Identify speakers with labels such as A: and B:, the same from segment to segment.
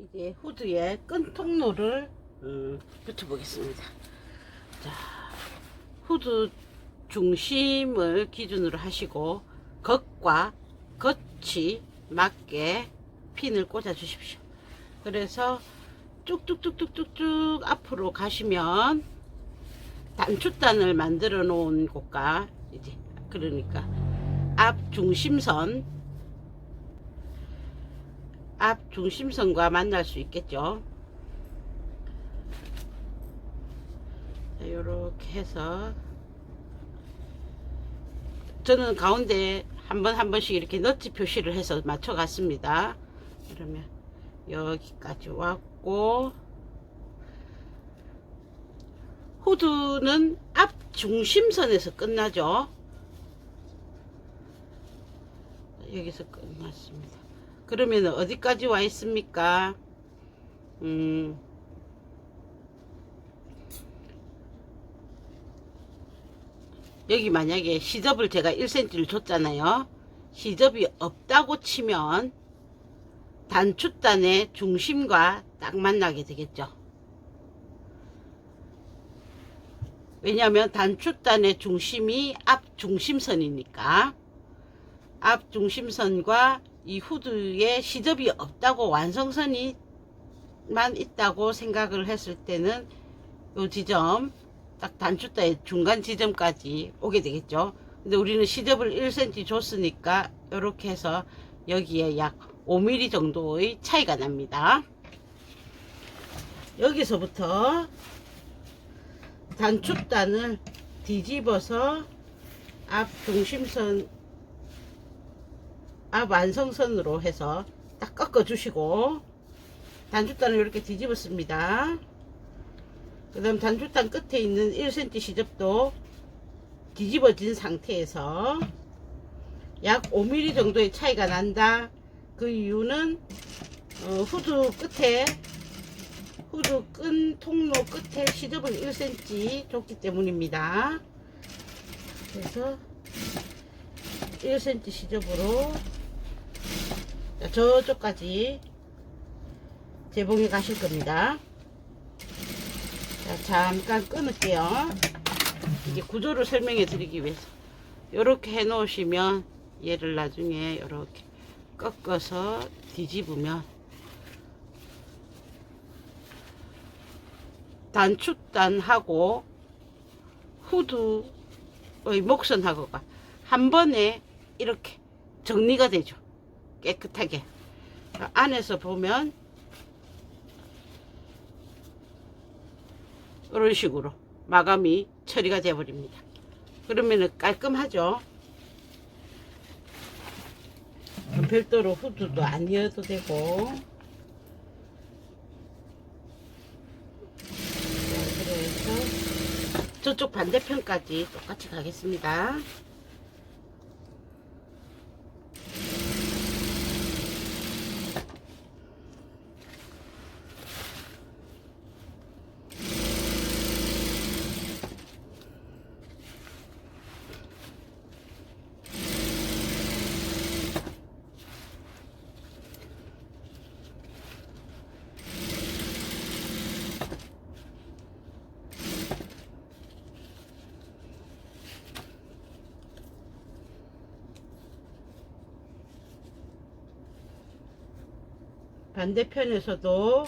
A: 이제 후드에 끈 통로를 음, 붙여보겠습니다. 자, 후드 중심을 기준으로 하시고 겉과 겉이 맞게 핀을 꽂아 주십시오. 그래서 쭉쭉쭉쭉쭉쭉 앞으로 가시면 단추단을 만들어 놓은 곳과 이제 그러니까 앞 중심선 앞 중심선과 만날 수 있겠죠. 이렇게 해서 저는 가운데 한 번 한 번씩 이렇게 너치 표시를 해서 맞춰 갔습니다. 그러면 여기까지 왔고 후드는 앞 중심선에서 끝나죠. 여기서 끝났습니다. 그러면 어디까지 와 있습니까? 음, 여기 만약에 시접을 제가 1cm를 줬잖아요. 시접이 없다고 치면 단추단의 중심과 딱 만나게 되겠죠. 왜냐하면 단추단의 중심이 앞 중심선이니까 앞 중심선과 이 후드에 시접이 없다고 완성선이 만 있다고 생각을 했을 때는 요 지점 딱 단추대의 중간 지점까지 오게 되겠죠. 근데 우리는 시접을 1cm 줬으니까 이렇게 해서 여기에 약 5mm 정도의 차이가 납니다. 여기서부터 단축단을 뒤집어서 앞 중심선 앞 완성선으로 해서 딱 꺾어 주시고 단축단을 이렇게 뒤집었습니다. 그 다음 단추단 끝에 있는 1cm 시접도 뒤집어진 상태에서 약 5mm 정도의 차이가 난다. 그 이유는 어, 후드 끝에 후드 끈 통로 끝에 시접을 1cm 줬기 때문입니다. 그래서 1cm 시접으로 자, 저쪽까지 재봉해 가실 겁니다. 자, 잠깐 끊을게요. 이게 구조를 설명해 드리기 위해서. 이렇게 해 놓으시면 얘를 나중에 이렇게 꺾어서 뒤집으면 단축단하고 후드의 목선하고가 한 번에 이렇게 정리가 되죠. 깨끗하게. 안에서 보면 이런 식으로 마감이 처리가 되어버립니다. 그러면 깔끔하죠. 별도로 후드도 아니어도 되고 자, 그래서 저쪽 반대편까지 똑같이 가겠습니다. 반대편에서도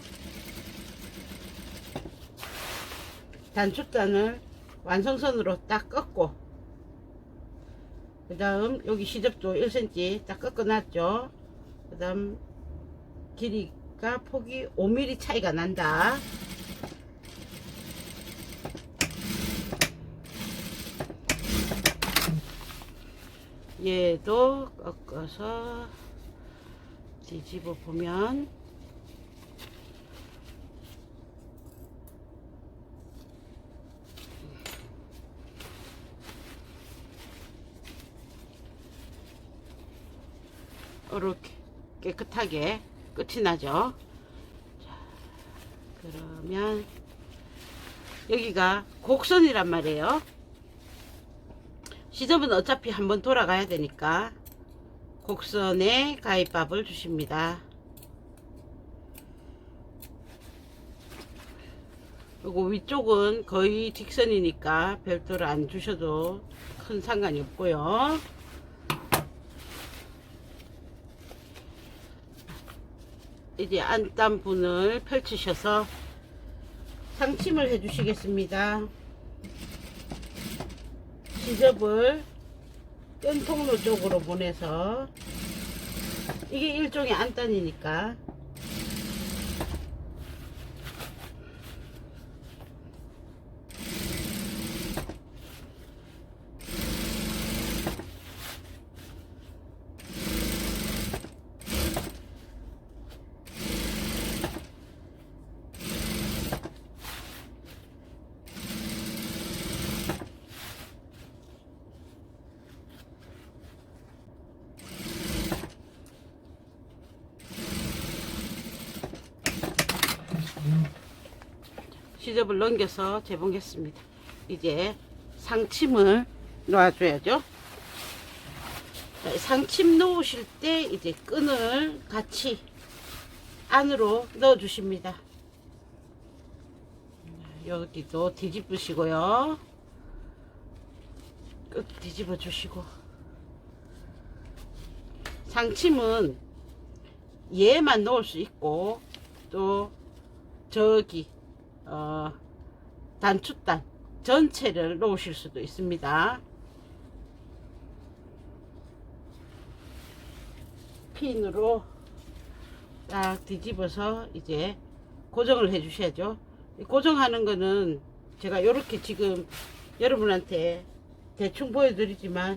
A: 단축단을 완성선으로 딱 꺾고 그 다음 여기 시접도 1cm 딱 꺾어 놨죠. 그 다음 길이가 폭이 5mm 차이가 난다. 얘도 꺾어서 뒤집어 보면 이렇게 깨끗하게 끝이 나죠. 자, 그러면 여기가 곡선이란 말이에요. 시접은 어차피 한번 돌아가야 되니까 곡선에 가위밥을 주십니다. 그리고 위쪽은 거의 뒷선이니까 별도로 안 주셔도 큰 상관이 없고요. 이제 안단 분을 펼치셔서 상침을 해주시겠습니다. 지접을 끈 통로 쪽으로 보내서 이게 일종의 안단이니까 시접을 넘겨서 재봉했습니다. 이제 상침을 놓아줘야죠. 자, 상침 놓으실 때 이제 끈을 같이 안으로 넣어 주십니다. 여기도 뒤집으시고요. 끝 뒤집어 주시고. 상침은 얘만 넣을 수 있고 또 저기 어, 단추단 전체를 놓으실 수도 있습니다. 핀으로 딱 뒤집어서 이제 고정을 해 주셔야죠. 이 고정하는 거는 제가 이렇게 지금 여러분한테 대충 보여드리지만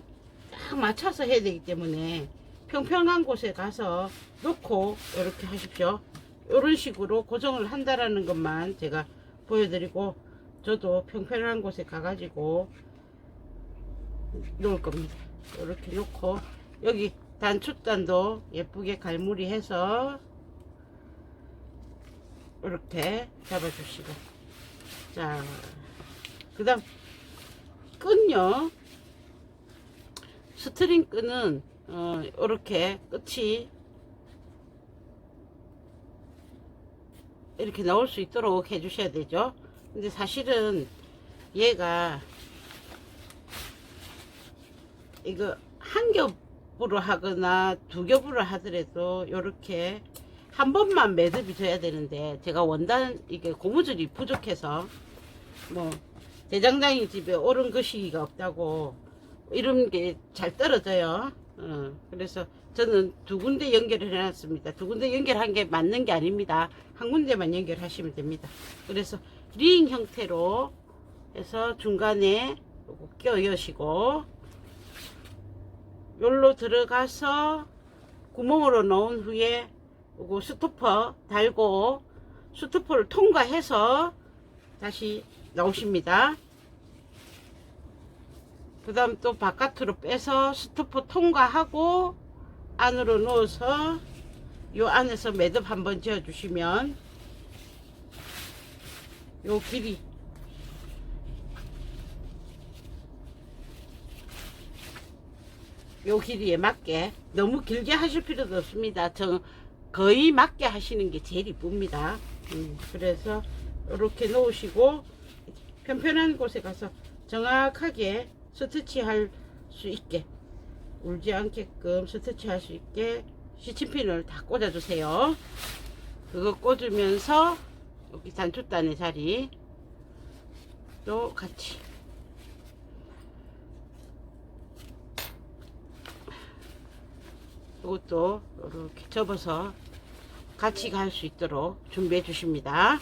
A: 딱 맞춰서 해야 되기 때문에 평평한 곳에 가서 놓고 이렇게 하십시오. 이런 식으로 고정을 한다라는 것만 제가 보여드리고 저도 평평한 곳에 가가지고 놓을 겁니다. 이렇게 놓고 여기 단추단도 예쁘게 갈무리 해서 이렇게 잡아주시고 자 그 다음 끈요 스트링 끈은 어, 이렇게 끝이 이렇게 나올 수 있도록 해주셔야 되죠. 근데 사실은 얘가 이거 한 겹으로 하거나 두 겹으로 하더라도 이렇게 한 번만 매듭이 돼야 되는데 제가 원단 이게 고무줄이 부족해서 뭐 대장장이 집에 오른 거시기가 없다고 이런 게 잘 떨어져요. 어, 그래서 저는 두 군데 연결을 해놨습니다. 두 군데 연결한 게 맞는 게 아닙니다. 한 군데만 연결하시면 됩니다. 그래서 링 형태로 해서 중간에 요거 껴 여시고 요로 들어가서 구멍으로 넣은 후에 요거 스토퍼 달고 스토퍼를 통과해서 다시 나오십니다. 그 다음 또 바깥으로 빼서 스토퍼 통과하고 안으로 넣어서 요 안에서 매듭 한번 지어 주시면 요 길이 요 길이에 맞게 너무 길게 하실 필요도 없습니다. 저 거의 맞게 하시는 게 제일 이쁩니다. 음, 그래서 이렇게 놓으시고 편편한 곳에 가서 정확하게 스티치 할 수 있게 울지 않게끔 스티치 할 수 있게 시침핀을 다 꽂아 주세요. 그거 꽂으면서 여기 단추단의 자리 또 같이 이것도 이렇게 접어서 같이 갈 수 있도록 준비해 주십니다.